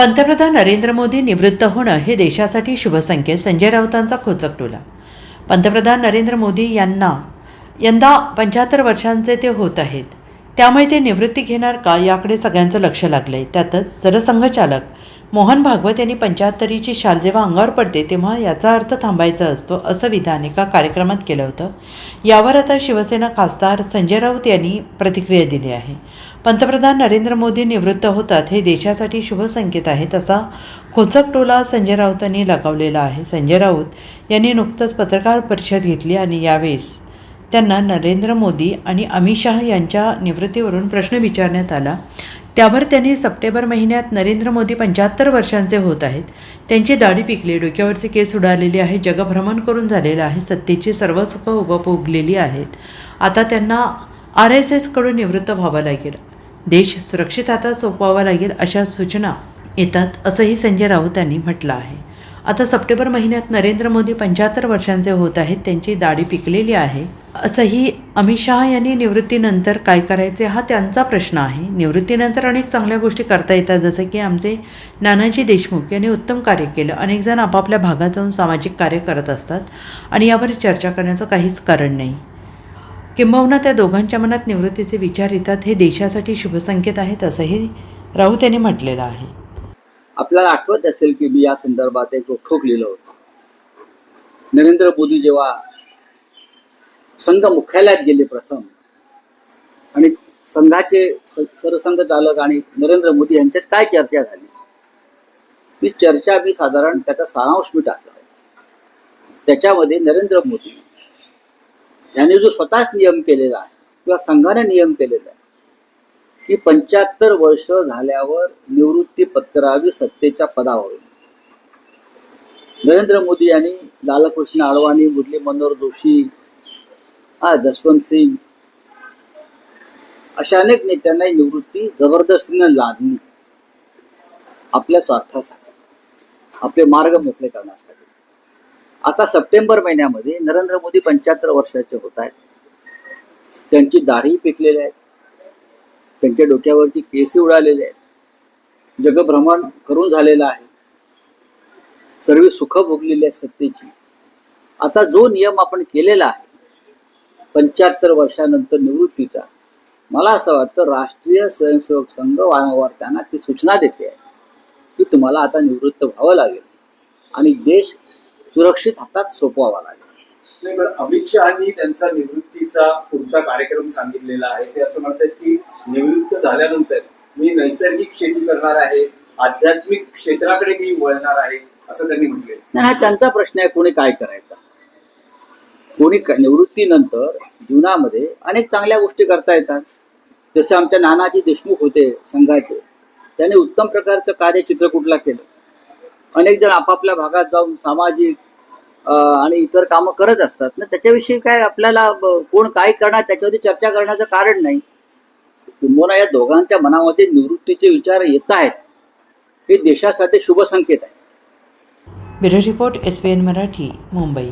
पंतप्रधान नरेंद्र मोदी निवृत्त होणं हे देशासाठी शुभसंकेत. संजय राऊतांचा खोचक टोला पंतप्रधान नरेंद्र मोदी यांना यंदा पंच्याहत्तर वर्षांचे ते होत आहेत. त्यामुळे ते निवृत्ती घेणार का याकडे सगळ्यांचं लक्ष लागलं आहे त्यातच सरसंघचालक मोहन भागवत यांनी पंच्याहत्तरीची शाल जेव्हा अंगावर पडते तेव्हा याचा अर्थ थांबायचा असतो असं विधान एका कार्यक्रमात केलं होतं. यावर आता शिवसेना खासदार संजय राऊत यांनी प्रतिक्रिया दिली आहे. पंतप्रधान नरेंद्र मोदी निवृत्त होतात हे देशासाठी शुभसंकेत आहे आहेत असा खोचक टोला संजय राऊतांनी लगावलेला आहे. संजय राऊत यांनी नुकतंच पत्रकार परिषद घेतली आणि यावेळेस त्यांना नरेंद्र मोदी आणि अमित शहा यांच्या निवृत्तीवरून प्रश्न विचारण्यात आला. त्यावर त्यांनी सप्टेंबर महिन्यात नरेंद्र मोदी पंच्याहत्तर वर्षांचे होत आहेत. त्यांची दाढी पिकली डोक्यावरचे केस उडालेले आहे जगभ्रमण करून झालेलं आहे सत्तेची सर्व सुखं उपभोगलेली आहेत. आता त्यांना आर एस एसकडून निवृत्त व्हावं लागेल. देश सुरक्षित आता सोपवावा लागेल अशा सूचना येतात असंही संजय राऊत यांनी म्हटलं आहे. आता सप्टेंबर महिन्यात नरेंद्र मोदी पंच्याहत्तर वर्षांचे होत आहेत त्यांची दाढी पिकलेली आहे. असंही अमित शहा यांनी निवृत्तीनंतर काय करायचे हा त्यांचा प्रश्न आहे. निवृत्तीनंतर अनेक चांगल्या गोष्टी करता येतात जसं की आमचे नानाजी देशमुख यांनी उत्तम कार्य केलं. अनेक जण आपापल्या भागात जाऊन सामाजिक कार्य करत असतात आणि यावर चर्चा करण्याचं काहीच कारण नाही. किंबहुना त्या दोघांच्या मनात निवृत्तीचे विचार येतात हे देशासाठी शुभसंकेत आहेत असंही राऊत यांनी म्हटलेलं आहे. आपल्याला आठवत असेल की मी या संदर्भात एक रोखोक लिहिलं होतं. नरेंद्र मोदी जेव्हा संघ मुख्यालयात गेले प्रथम आणि संघाचे सरसंघ चालक आणि नरेंद्र मोदी यांच्यात काय चर्चा झाली? ती चर्चा मी साधारण त्याचा सारांश मी टाकला. त्याच्यामध्ये नरेंद्र मोदी यांनी जो स्वतःच नियम केलेला आहे किंवा संघाने नियम केलेला आहे की पंच्याहत्तर वर्ष झाल्यावर निवृत्ती पत्करावी सत्तेच्या पदावर. नरेंद्र मोदी यांनी लालकृष्ण आडवाणी मुरली मनोहर जोशी हा जसवंत सिंग अशा अनेक नेत्यांना ही निवृत्ती जबरदस्तीने लादली. आपल्या स्वार्थासाठी आपले मार्ग मोकळे करण्यासाठी. आता सप्टेंबर महिन्यामध्ये नरेंद्र मोदी पंच्याहत्तर वर्षाचे होत आहेत. त्यांची दाढी पिकलेली आहे. त्यांच्या डोक्यावरची केस उडालेले आहेत. जगभ्रमण करून झालेलं आहे. सर्व सुख भोगलेली आहे सत्तेची. आता जो नियम आपण केलेला आहे पंच्याहत्तर वर्षानंतर निवृत्तीचा मला असं वाटतं राष्ट्रीय स्वयंसेवक संघ वारंवार त्यांना ती सूचना देते. आहे की तुम्हाला आता निवृत्त व्हावं लागेल. आणि देश सुरक्षित हातात सोपवावा लागेल. अमित शहानी त्यांचा निवृत्तीचा पुढचा कार्यक्रम सांगितलेला आहे. ते असं म्हणतात की निवृत्त झाल्यानंतर मी नैसर्गिक शेती करणार आहे आध्यात्मिक क्षेत्राकडे मी वळणार आहे असं त्यांनी म्हटले नाही हा त्यांचा प्रश्न आहे कोणी काय करायचा? कोणी निवृत्तीनंतर जीवनामध्ये अनेक चांगल्या गोष्टी करता येतात. जसे आमच्या नानाजी देशमुख होते संघाचे. त्याने उत्तम प्रकारचं कार्यचित्र कुठला केलं? अनेक जण आपापल्या भागात जाऊन सामाजिक आणि इतर कामं करत असतात. ना त्याच्याविषयी काय आपल्याला ब- कोण काय करणार त्याच्यावरती चर्चा करण्याचं कारण नाही. किंबोना या दोघांच्या मनामध्ये निवृत्तीचे विचार येत आहेत. हे देशासाठी शुभ संकेत आहे. Bureau report S B N Marathi Mumbai.